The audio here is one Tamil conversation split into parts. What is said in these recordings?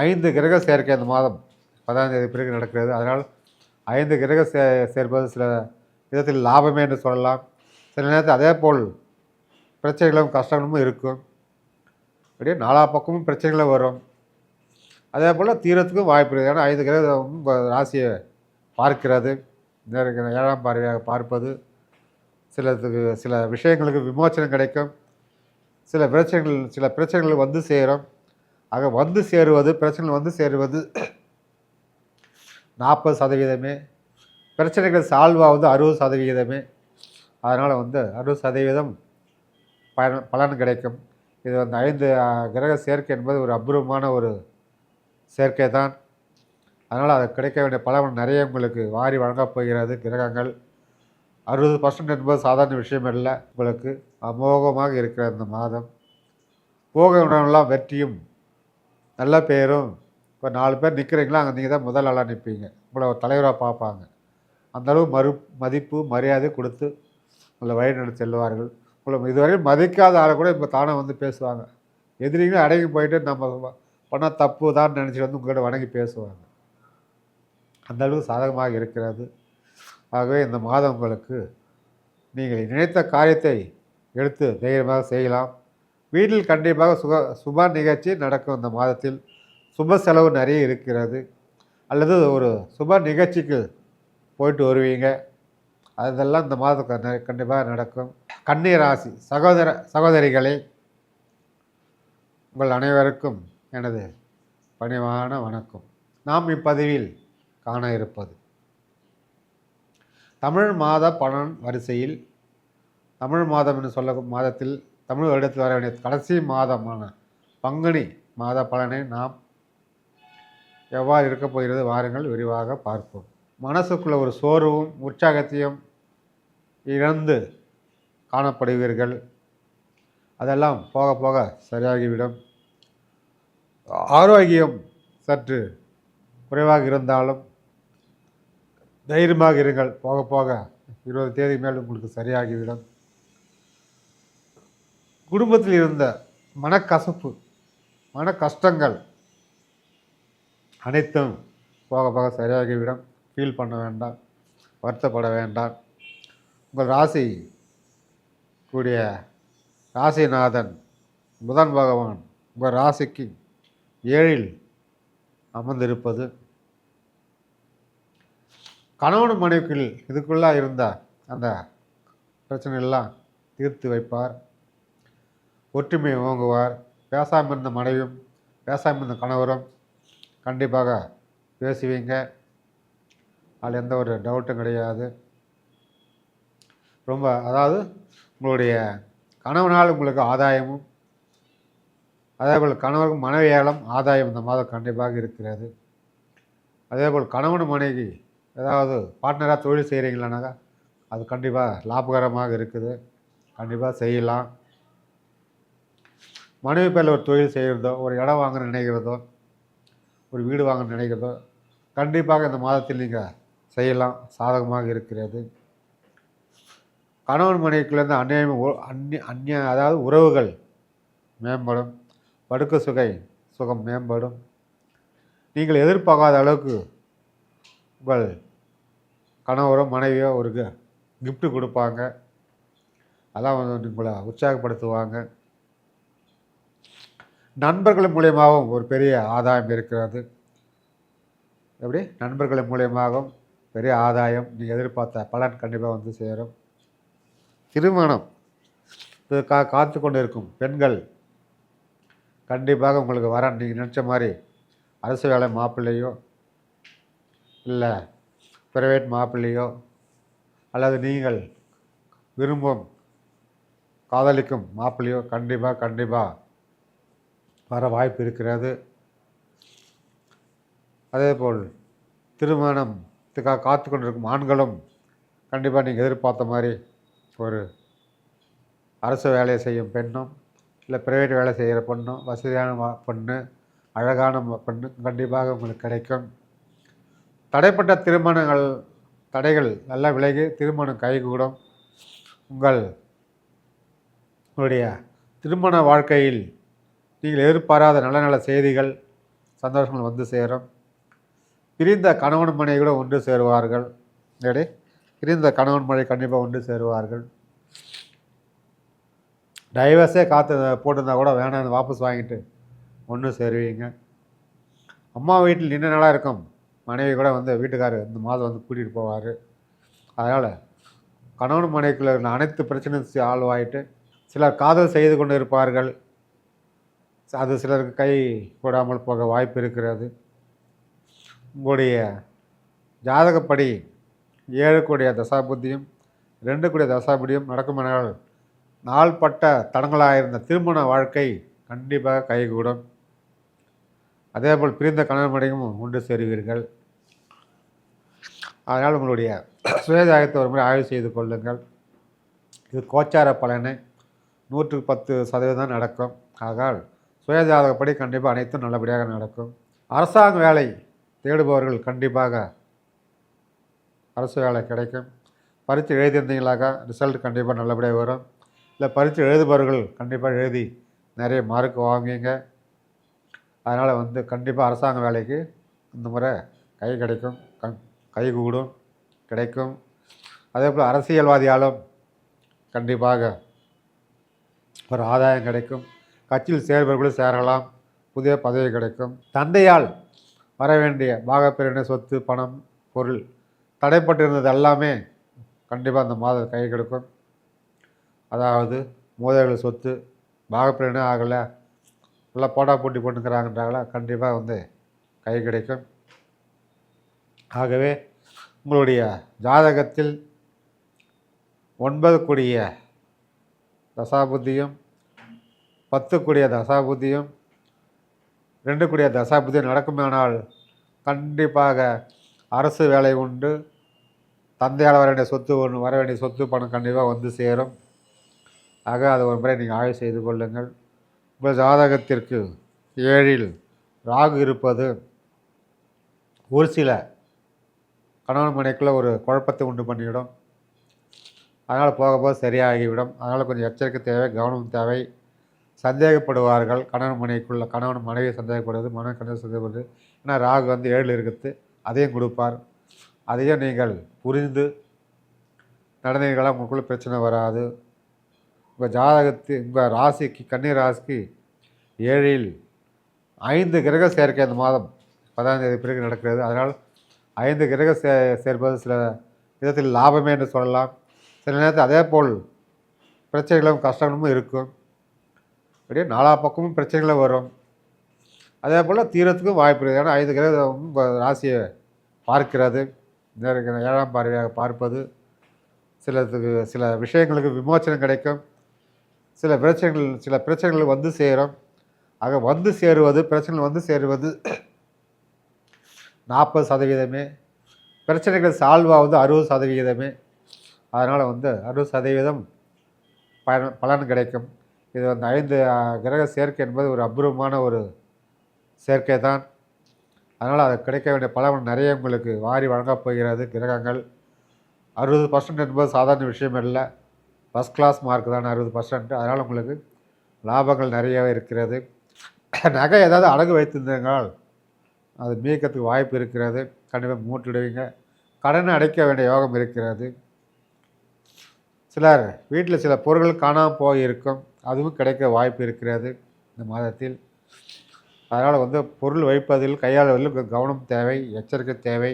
ஐந்து கிரக சேர்க்கை அந்த மாதம் பதினாம் தேதி பிறகு நடக்கிறது. அதனால் ஐந்து கிரக சே சேர்ப்பது சில விதத்தில் லாபமே என்று சொல்லலாம். சில நேரத்தில் அதே போல் பிரச்சனைகளும் கஷ்டங்களும் இருக்கும். அப்படியே நாலா பக்கமும் பிரச்சனைகளும் வரும். அதே போல் தீரத்துக்கும் வாய்ப்பு இருக்குது. ஏன்னா ஐந்து கிரகம் ராசியை பார்க்கிறது. ஏழாம் பார்வையாக பார்ப்பது. சில சில விஷயங்களுக்கு விமோச்சனம் கிடைக்கும். சில பிரச்சனைகள் சில பிரச்சனைகள் வந்து சேரும். ஆக வந்து சேருவது பிரச்சனைகள் வந்து சேருவது நாற்பது சதவீதமே. பிரச்சனைகள் சால்வ் ஆகுது அறுபது சதவிகிதமே அதனால் வந்து அறுபது சதவீதம் பயன் பலன் கிடைக்கும். இது வந்து ஐந்து கிரக சேர்க்கை என்பது ஒரு அபூர்வமான ஒரு சேர்க்கை தான். அதனால் அது கிடைக்க வேண்டிய பலன் நிறைய உங்களுக்கு வாரி வழங்கப் போகிறது கிரகங்கள். அறுபது பர்சன்ட் என்பது சாதாரண விஷயம் இல்லை உங்களுக்கு. அமோகமாக இருக்கிற இந்த மாதம். போக இடமெல்லாம் வெற்றியும் நல்ல பேரும். இப்போ நாலு பேர் நிற்கிறீங்களா அங்கே நீங்கள் தான் முதல் ஆளாக நிற்பீங்க உங்களை ஒரு தலைவராக பார்ப்பாங்க. அந்த அளவு மறு மதிப்பு மரியாதை கொடுத்து உங்களை வழி நடத்தி செல்வார்கள். உங்களை இதுவரை மதிக்காத ஆளை கூட இப்போ தானே வந்து பேசுவாங்க. எதிரிங்களும் அடங்கி போயிட்டு நம்ம பண்ண தப்பு தான் நினச்சிட்டு வந்து உங்கள்கிட்ட வணங்கி பேசுவாங்க. அந்த அளவுக்கு சாதகமாக இருக்கிறது. ஆகவே இந்த மாதம் உங்களுக்கு நீங்கள் நினைத்த காரியத்தை எடுத்து தைரியமாக செய்யலாம். வீட்டில் கண்டிப்பாக சுக சுப நிகழ்ச்சி நடக்கும் இந்த மாதத்தில். சுப செலவு நிறைய இருக்கிறது. அல்லது ஒரு சுப நிகழ்ச்சிக்கு போயிட்டு வருவீங்க. அதெல்லாம் இந்த மாதம் கண்டிப்பாக நடக்கும். கன்னி ராசி சகோதர சகோதரிகளே உங்கள் அனைவருக்கும் எனது பணிவான வணக்கம். நாம் இப்பதிவில் காண இருப்பது. தமிழ் மாத பலன் வரிசையில் தமிழ் மாதம் என்று சொல்ல மாதத்தில் தமிழ் வருடத்தில் வர வேண்டிய கடைசி மாதமான பங்குனி மாத பலனை நாம் எவ்வாறு இருக்கப் போகிறது வாரங்கள் விரிவாக பார்ப்போம். மனசுக்குள்ள ஒரு சோர்வும் உற்சாகத்தையும் இழந்து காணப்படுவீர்கள். அதெல்லாம் போக போக சரியாகிவிடும். ஆரோக்கியம் சற்று குறைவாக இருந்தாலும் தைரியமாக இருங்கள். போக போக இருபது தேதி மேல் உங்களுக்கு சரியாகிவிடும். குடும்பத்தில் இருந்த மனக்கசப்பு மன கஷ்டங்கள் அனைத்தும் போக போக சரியாகிவிடும். ஃபீல் பண்ண வேண்டாம் வருத்தப்பட வேண்டாம். உங்கள் ராசி கூடிய ராசிநாதன் புதன் பகவான் உங்கள் ராசிக்கு ஏழில் அமர்ந்திருப்பது. கணவன் மனைவிக்குள் இதுக்குள்ளாக இருந்த அந்த பிரச்சனையெல்லாம் தீர்த்து வைப்பார். ஒற்றுமை ஓங்குவார். பேசாமல் இருந்த மனைவியும் பேசாமல் இருந்த கணவரும் கண்டிப்பாக பேசுவீங்க. அதில் எந்த ஒரு டவுட்டும் கிடையாது. ரொம்ப அதாவது உங்களுடைய கணவனால் உங்களுக்கு ஆதாயமும் அதேபோல் கணவருக்கும் மனைவியாலும் ஆதாயம் இந்த மாதம் கண்டிப்பாக இருக்கிறது. அதேபோல் கணவன் மனைவி ஏதாவது பார்ட்னராக தொழில் செய்கிறீங்களானாக்கா அது கண்டிப்பாக லாபகரமாக இருக்குது. கண்டிப்பாக செய்யலாம். மனைவி பேரில் ஒரு தொழில் செய்கிறதோ ஒரு இடம் வாங்க நினைக்கிறதோ ஒரு வீடு வாங்க நினைக்கிறதோ கண்டிப்பாக இந்த மாதத்தில் நீங்கள் செய்யலாம். சாதகமாக இருக்கிறது. கணவன் மனைவிக்குள்ளேருந்து அந்நியம் அந்நிய அந்நிய அதாவது உறவுகள் மேம்படும். படுக்க சுகை சுகம் மேம்படும். நீங்கள் எதிர்பார்க்காத அளவுக்கு உங்கள் கணவரோ மனைவியோ ஒரு கிஃப்ட்டு கொடுப்பாங்க. அதான் வந்து உங்களை உற்சாகப்படுத்துவாங்க. நண்பர்கள் மூலியமாகவும் ஒரு பெரிய ஆதாயம் இருக்கிறது. எப்படி? நண்பர்கள் மூலியமாகவும் பெரிய ஆதாயம் நீங்கள் எதிர்பார்த்த பலன் கண்டிப்பாக வந்து சேரும். திருமணம். கா காத்து கொண்டு இருக்கும் பெண்கள் கண்டிப்பாக உங்களுக்கு வர நீங்கள் நினச்ச மாதிரி அரசு வேலை மாப்பிள்ளையோ இல்லை பிரைவேட் மாப்பிள்ளையோ அல்லது நீங்கள் விரும்பும் காதலிக்கும் மாப்பிள்ளையோ கண்டிப்பாக கண்டிப்பாக வர வாய்ப்பு இருக்கிறது. அதேபோல் திருமணத்துக்காக காத்து கொண்டிருக்கும் ஆண்களும் கண்டிப்பாக நீங்கள் எதிர்பார்த்த மாதிரி ஒரு அரசு வேலையை செய்யும் பெண்ணும் இல்லை பிரைவேட் வேலை செய்கிற பொண்ணும் வசதியான பொண்ணு அழகான பெண்ணு கண்டிப்பாக உங்களுக்கு கிடைக்கும். தடைப்பட்ட திருமணங்கள் தடைகள் நல்லா விலகி திருமணம் கைகூடும். உங்கள் உங்களுடைய திருமண வாழ்க்கையில் நீங்கள் எதிர்பாராத நல்ல நல்ல செய்திகள் சந்தோஷங்கள் வந்து சேரும். பிரிந்த கணவன் மனைவி கூட ஒன்று சேருவார்கள். எப்படி பிரிந்த கணவன் மனைவி கண்டிப்பாக ஒன்று சேருவார்கள். டைவர்ஸே காத்து போட்டிருந்தா கூட வேணாம்னு வாபஸ் வாங்கிட்டு ஒன்று சேருவீங்க. அம்மா வீட்டில் நின்று நல்லா இருக்கும். மனைவி கூட வந்து வீட்டுக்காரர் இந்த மாதம் வந்து கூட்டிகிட்டு போவார். அதனால் கணவன் மனைவிக்குள்ள இருந்த அனைத்து பிரச்சனையும் ஆள்வாயிட்டு சிலர் காதல் செய்து கொண்டு இருப்பார்கள். அது சிலருக்கு கை கூடாமல் போக வாய்ப்பு இருக்கிறது. உங்களுடைய ஜாதகப்படி ஏழு கூடிய தசாபுத்தியும் ரெண்டு கூடிய தசாபுத்தியும் நடக்குமெனால் நாள்பட்ட தடங்களாக இருந்த திருமண வாழ்க்கை கண்டிப்பாக கைகூடும். அதேபோல் பிரிந்த கணவன் மனைவியும் சேருவீர்கள். அதனால் உங்களுடைய சுயஜாகத்தை ஒரு முறை ஆய்வு செய்து கொள்ளுங்கள். இது கோச்சார பலனை. நூற்றுக்கு பத்து சதவீதம் நடக்கும். ஆகால் சுயஜாதகப்படி கண்டிப்பாக அனைத்தும் நல்லபடியாக நடக்கும். அரசாங்க வேலை தேடுபவர்கள் கண்டிப்பாக அரசு வேலை கிடைக்கும். பரீட்சை எழுதியிருந்தீங்களாக்கா? ரிசல்ட் கண்டிப்பாக நல்லபடியாக வரும். இல்லை பரீட்சை எழுதுபவர்கள் கண்டிப்பாக எழுதி நிறைய மார்க் வாங்குவீங்க. அதனால் வந்து கண்டிப்பாக அரசாங்க வேலைக்கு இந்த முறை கை கிடைக்கும். கண் கை கூடும் கிடைக்கும். அதே போல் அரசியல்வாதியாலும் கண்டிப்பாக ஒரு ஆதாயம் கிடைக்கும். கட்சியில் சேர்பவர்களும் சேரலாம். புதிய பதவி கிடைக்கும். தந்தையால் வர வேண்டிய பாகப்பிரிவினை சொத்து பணம் பொருள் தடைப்பட்டிருந்தது எல்லாமே கண்டிப்பாக அந்த மாதம் கை கிடைக்கும். அதாவது மோதல்கள் சொத்து பாகப்பிரிவினை ஆகலை. எல்லாம் போட்டா போட்டி போட்டுக்கிறாங்கன்றாங்களா? கண்டிப்பாக வந்து கை கிடைக்கும். ஆகவே உங்களுடைய ஜாதகத்தில் ஒன்பது கூடிய தசாபுத்தியும் பத்து கூடிய தசாபுத்தியும் ரெண்டு கூடிய தசாபுத்தியும் நடக்குமானால் கண்டிப்பாக அரசு வேலை உண்டு. தந்தையால் வர வேண்டிய சொத்து ஒன்று வர வேண்டிய சொத்து பணம் கண்டிப்பாக வந்து சேரும். ஆக அதை ஒரு முறை நீங்கள் ஆய்வு செய்து கொள்ளுங்கள். உங்கள் ஜாதகத்திற்கு ஏழில் ராகு இருப்பது ஒரு சில கணவன் மனைக்குள்ளே ஒரு குழப்பத்தை உண்டு பண்ணிவிடும். அதனால் போக போக சரியாகிவிடும். அதனால் கொஞ்சம் எச்சரிக்கை தேவை கவனம் தேவை. சந்தேகப்படுவார்கள். கணவன் மனைவிக்குள்ள கணவன் மனைவி சந்தேகப்படுவது மன கணவன் சந்தேகப்படுவது. ஏன்னா ராகு வந்து ஏழில் இருக்குது. அதையும் கொடுப்பார். அதையும் நீங்கள் புரிந்து நடந்தீர்களாக உங்களுக்குள்ள பிரச்சனை வராது. உங்கள் ஜாதகத்து உங்கள் ராசிக்கு கன்னி ராசிக்கு ஏழில் ஐந்து கிரக சேர்க்கை அந்த மாதம். பதாம் தேதி பிறகு நடக்கிறது. அதனால் ஐந்து கிரக சே சேர்ப்பது சில விதத்தில் லாபமே என்று சொல்லலாம். சில நேரத்தில் அதே போல் பிரச்சனைகளும் கஷ்டங்களும் இருக்கும். அப்படியே நாலா பக்கமும் பிரச்சனைகளை வரும். அதே போல் தீரத்துக்கும் வாய்ப்பு இருக்குது. ஏன்னா ஐந்து கிரகம் ராசியை பார்க்கிறது. ஏழாம் பார்வையாக பார்ப்பது. சிலத்துக்கு சில விஷயங்களுக்கு விமோச்சனம் கிடைக்கும். சில பிரச்சனைகள் சில பிரச்சனைகள் வந்து சேரும். ஆக வந்து சேருவது பிரச்சனைகள் வந்து சேருவது நாற்பது சதவீதமே. பிரச்சனைகள் சால்வ் ஆகுது அறுபது சதவிகிதமே அதனால் வந்து அறுபது சதவீதம் பயன் பலன் கிடைக்கும். இது வந்து ஐந்து கிரக சேர்க்கை என்பது ஒரு அபூர்வமான ஒரு சேர்க்கை தான். அதனால் அது கிடைக்க வேண்டிய பலன் நிறைய உங்களுக்கு வாரி வழங்கப் போகிறது கிரகங்கள். அறுபது பர்சன்ட் என்பது சாதாரண விஷயம் இல்லை ஃபஸ்ட் கிளாஸ் மார்க் தான் அறுபது பர்சன்ட் அதனால் உங்களுக்கு லாபங்கள் நிறையவே இருக்கிறது. நகை ஏதாவது அடகு வைத்திருந்தால் அது மீக்கத்துக்கு வாய்ப்பு இருக்கிறது. கண்டிப்பாக மூட்டிடுவீங்க. கடனை அடைக்க வேண்டிய யோகம் இருக்கிறது. சிலர் வீட்டில் சில பொருட்கள் காணாமல் போயிருக்கும். அதுவும் கிடைக்க வாய்ப்பு இருக்கிறது இந்த மாதத்தில். அதனால் வந்து பொருள் வைப்பதில் கையாளுவதில் கவனம் தேவை எச்சரிக்கை தேவை.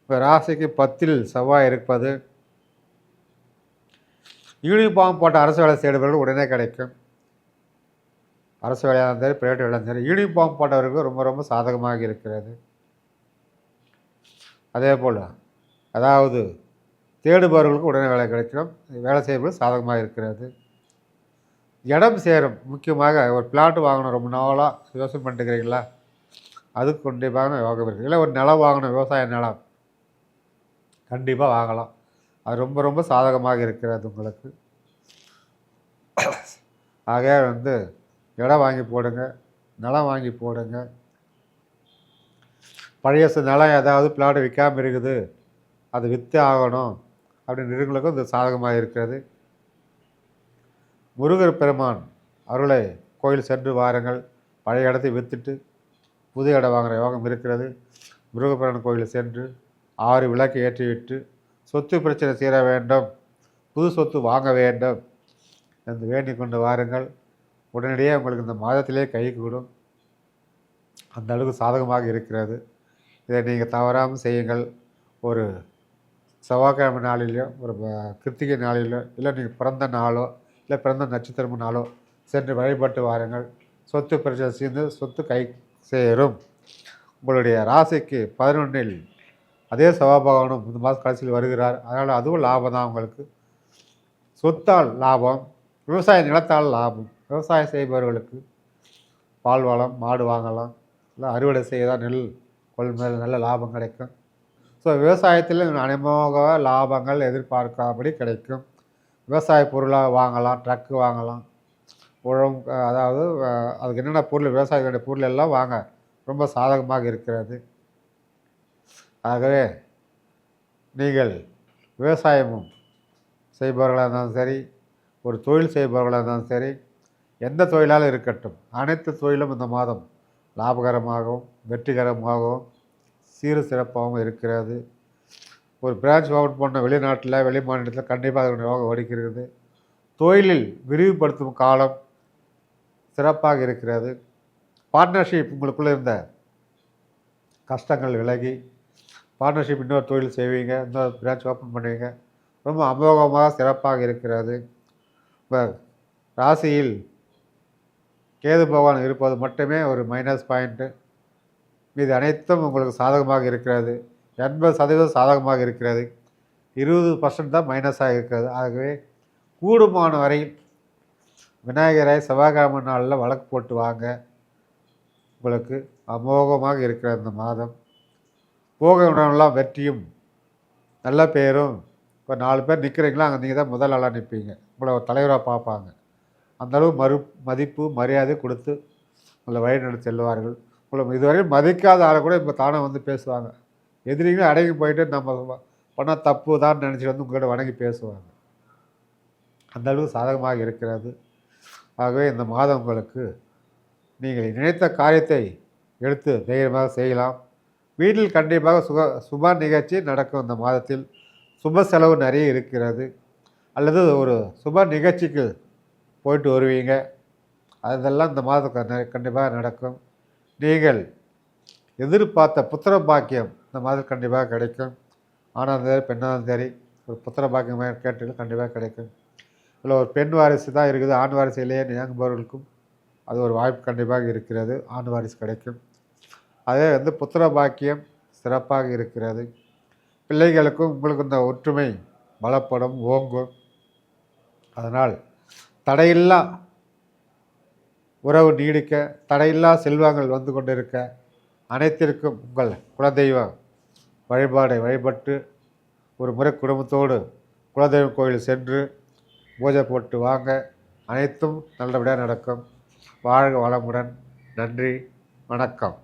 இப்போ ராசிக்கு பத்தில் செவ்வாய் இருப்பது யூனிஃபார்ம் போட்ட அரசு வேலை செய்கிறவர்கள் உடனே கிடைக்கும். அரசு வேலையாக இருந்தாலும் பிரைவேட் வேலையாக இருந்தாலும் யூனிஃபார்ம் போட்டவர்களுக்கு ரொம்ப ரொம்ப சாதகமாக இருக்கிறது. அதே போல் அதாவது தேடுபவர்களுக்கு உடனே வேலை கிடைக்கும் வேலை செய்வது சாதகமாக இருக்கிறது. இடம் சேரும். முக்கியமாக ஒரு பிளாட் வாங்கணும் ரொம்ப நாளாக யோசனை பண்ணிட்டுருக்கிறீங்களா? அதுக்கு கண்டிப்பாக யோகம் இருக்குது இல்லை ஒரு நிலம் வாங்கணும் விவசாய நிலம். கண்டிப்பாக வாங்கலாம். அது ரொம்ப ரொம்ப சாதகமாக இருக்கிறது உங்களுக்கு. ஆக வந்து இடம் வாங்கி போடுங்க நிலம் வாங்கி போடுங்க. பழைய நிலம் ஏதாவது பிளாட் விற்காமல் இருக்குது அது விற்றே ஆகணும். அப்படின்னு இருக்கிறவங்களுக்கும் இது சாதகமாக இருக்கிறது. முருகர் பெருமான் அருளை கோயில் சென்று வாருங்கள். பழைய இடத்தை விற்றுட்டு புது இடம் வாங்குகிற யோகம் இருக்கிறது. முருகப்பெருமான் கோயிலில் சென்று ஆறு விளக்கு ஏற்றிவிட்டு சொத்து பிரச்சனை தீர வேண்டும். புது சொத்து வாங்க வேண்டும் என்று வேண்டிக் கொண்டு வாருங்கள். உடனடியே உங்களுக்கு இந்த மாதத்திலே கை கூடும். அந்த அளவுக்கு சாதகமாக இருக்கிறது. இதை நீங்கள் தவறாமல் செய்யுங்கள். ஒரு செவ்வாய்க்கிழமை நாளிலோ ஒரு கிருத்திகை நாளிலோ இல்லை நீங்கள் பிறந்த நாளோ இல்லை பிறந்த நட்சத்திரமுனாலோ சென்று வழிபட்டு வாருங்கள். சொத்து பிரச்சனை சேர்ந்து சொத்து கை சேரும். உங்களுடைய ராசிக்கு பதினொன்றில் அதே செவ்வாபகவானும் இந்த மாதம் கடைசியில் வருகிறார். அதனால் அதுவும் லாபம் தான் உங்களுக்கு. சொத்தால் லாபம் விவசாய நிலத்தால் லாபம். விவசாயம் செய்பவர்களுக்கு பால் வளம் மாடு வாங்கலாம். இல்லை அறுவடை செய்தால் நெல் கொள்முதல் நல்ல லாபம் கிடைக்கும். ஸோ விவசாயத்தில் அனைமோக லாபங்கள் எதிர்பார்க்காதபடி கிடைக்கும். விவசாய பொருளாக வாங்கலாம் ட்ரக்கு வாங்கலாம். உழம் அதாவது அதுக்கு என்னென்ன பொருள் விவசாயிகளுடைய பொருள் எல்லாம் வாங்க. ரொம்ப சாதகமாக இருக்கிறது. ஆகவே நீங்கள் விவசாயமும் செய்பவர்களாக இருந்தாலும் சரி ஒரு தொழில் செய்பவர்களாக இருந்தாலும் சரி எந்த தொழிலாலும் இருக்கட்டும் அனைத்து தொழிலும் இந்த மாதம் லாபகரமாகவும் வெற்றிகரமாகவும் சீர சிறப்பாகவும் இருக்கிறது. ஒரு பிரான்ச் ஓப்பன் பண்ண வெளிநாட்டில் வெளி மாநிலத்தில் கண்டிப்பாக அதனுடைய யோகம் வடிக்கிறது தொழிலில் விரிவுபடுத்தும் காலம் சிறப்பாக இருக்கிறது. பார்ட்னர்ஷிப் உங்களுக்குள்ளே இருந்த கஷ்டங்கள் விலகி பார்ட்னர்ஷிப் இன்னொரு தொழில் செய்வீங்க இன்னொரு பிரான்ச் ஓப்பன் பண்ணுவீங்க. ரொம்ப அமோகமாக சிறப்பாக இருக்கிறது. இப்போ ராசியில் கேது பகவான் இருப்பது மட்டுமே ஒரு மைனஸ் பாயிண்ட்டு மீது அனைத்தும் உங்களுக்கு சாதகமாக இருக்கிறது. எண்பது சதவீதம் சாதகமாக இருக்கிறது. இருபது பர்சன்ட் தான் மைனஸாக இருக்கிறது. ஆகவே கூடுமான வரை விநாயகரை செவ்வாய்க்கிழமை நாளில் வழக்கு போட்டு வாங்க. உங்களுக்கு அமோகமாக இருக்கிற இந்த மாதம். போக உடனெல்லாம் வெற்றியும் நல்ல பேரும். இப்போ நாலு பேர் நிற்கிறீங்களா அங்கே நீங்கள் தான் முதல் ஆளாக நிற்பீங்க உங்களை ஒரு தலைவராக பார்ப்பாங்க. அந்த அளவு மறு மதிப்பு மரியாதை கொடுத்து உங்களை வழி நடத்தி செல்வார்கள் உங்களை இதுவரை மதிக்காத ஆளை கூட இப்போ தானே வந்து பேசுவாங்க. எதிரிகளும் அடங்கி போயிட்டு நம்ம பண்ணால் தப்பு தான் நினச்சிட்டு வந்து உங்கள்கிட்ட வணங்கி பேசுவாங்க. அந்த அளவு சாதகமாக இருக்கிறது. ஆகவே இந்த மாதம் உங்களுக்கு நீங்கள் நினைத்த காரியத்தை எடுத்து தைரியமாக செய்யலாம். வீட்டில் கண்டிப்பாக சுக சுப நிகழ்ச்சி நடக்கும் இந்த மாதத்தில். சுப செலவு நிறைய இருக்கிறது. அல்லது ஒரு சுப நிகழ்ச்சிக்கு போயிட்டு வருவீங்க. அதெல்லாம் இந்த மாதம் கண்டிப்பாக நடக்கும். நீங்கள் எதிர்பார்த்த புத்திர பாக்கியம் இந்த மாதம் கண்டிப்பாக கிடைக்கும். ஆனாலும் சரி பெண்ணாலும் சரி ஒரு புத்திர பாக்கியமாக கேட்டு கண்டிப்பாக கிடைக்கும். இல்லை ஒரு பெண் வாரிசு தான் இருக்குது. ஆண் வாரிசு இல்லையே இயங்குபவர்களுக்கும் அது ஒரு வாய்ப்பு கண்டிப்பாக இருக்கிறது. ஆண் வாரிசு கிடைக்கும். அதே வந்து புத்திர பாக்கியம் சிறப்பாக இருக்கிறது. பிள்ளைகளுக்கும் உங்களுக்கு இந்த ஒற்றுமை பலப்படும் ஓங்கும். அதனால் தடையில்லா உறவு நீடிக்க தடையில்லா செல்வங்கள் வந்து கொண்டிருக்க அனைத்திற்கும் உங்கள் குலதெய்வம் வழிபாடை வழிபட்டு ஒரு முறை குடும்பத்தோடு குலதெய்வம் கோயில் சென்று பூஜை போட்டு வாங்க. அனைத்தும் நல்லபடியாக நடக்கும். வாழ்க வளமுடன். நன்றி. வணக்கம்.